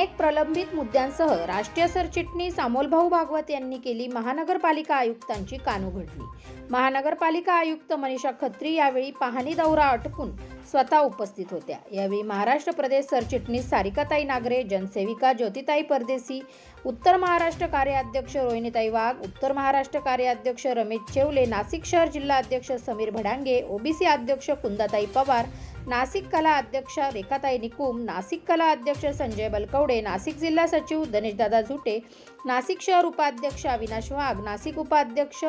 अनेक प्रलंबित मुद्द्यांसह राष्ट्रीय सरचिटणीस अमोलभाऊ भागवत यांनी केली महानगरपालिका आयुक्तांची कानउघडणी. महानगरपालिका आयुक्त मनीषा खत्री यावेळी पाहणी दौरा आटपून स्वतः उपस्थित होत्या. यावेळी महाराष्ट्र प्रदेश सरचिटणीस सारिकाताई नागरे जनसेविका ज्योतिताई परदेसी उत्तर महाराष्ट्र कार्याध्यक्ष रोहिणीताई वाघ उत्तर महाराष्ट्र कार्याध्यक्ष रमेश चेवले नाशिक शहर जिल्हा अध्यक्ष समीर भडांगे ओबीसी अध्यक्ष कुंदाताई पवार नाशिक कला अध्यक्षा रेखाताई निकुम नाशिक कला अध्यक्ष संजय बलकवडे नाशिक जिल्हा सचिव गणेशदादा झुटे नाशिक शहर उपाध्यक्ष अविनाश वाघ नाशिक उपाध्यक्ष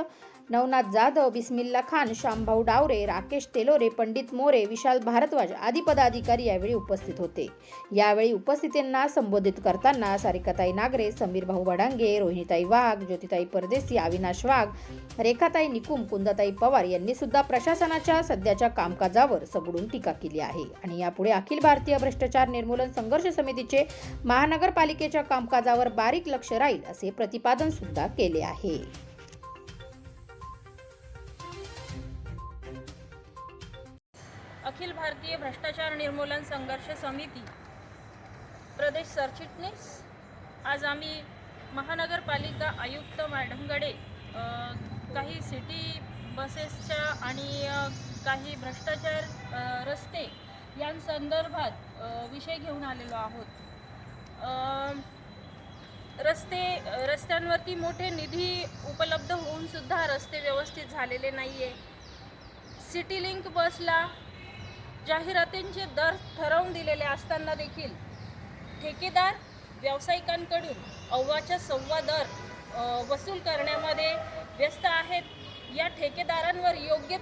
नवनाथ जाधव बिस्मिल्ला खान श्यामभाऊ डावरे राकेश तेलोरे पंडित मोरे विशाल भारद्वाज आदी पदाधिकारी यावेळी उपस्थित होते. यावेळी उपस्थितांना संबोधित करताना सारिकाताई नागरे समीर भाऊ रोहिणीताई वाघ ज्योतिताई परदेसी अविनाश वाघ रेखाताई निकुम कुंदाताई पवार यांनी सुद्धा प्रशासनाच्या सध्याच्या कामकाजावर सगळून टीका केली आहे. आणि यापुढे अखिल भारतीय भ्रष्टाचार निर्मूलन संघर्ष समितीचे महानगरपालिकेच्या कामकाजावर बारीक लक्ष राहील असे प्रतिपादन सुद्धा केले आहे. अखिल भारतीय भ्रष्टाचार निर्मूलन संघर्ष समिती प्रदेश सरचिटणीस आज आम्ही महानगरपालिका आयुक्त मॅडमकडे काही सिटी बसेसच्या आणि काही भ्रष्टाचार रस्ते यांसंदर्भात विषय घेऊन आलेलो आहोत. रस्ते रस्त्यांवरती मोठे निधी उपलब्ध होऊन सुद्धा रस्ते व्यवस्थित झालेले नाही आहे सिटी लिंक बसला जाहिरातींचे दर ठरवून दिलेले असताना देखील ठेकेदार व्यावसायिकांकडून अव्वाच्या सव्वा दर वसूल करण्यामध्ये व्यस्त आहेत. या ठेकेदारांवर योग्य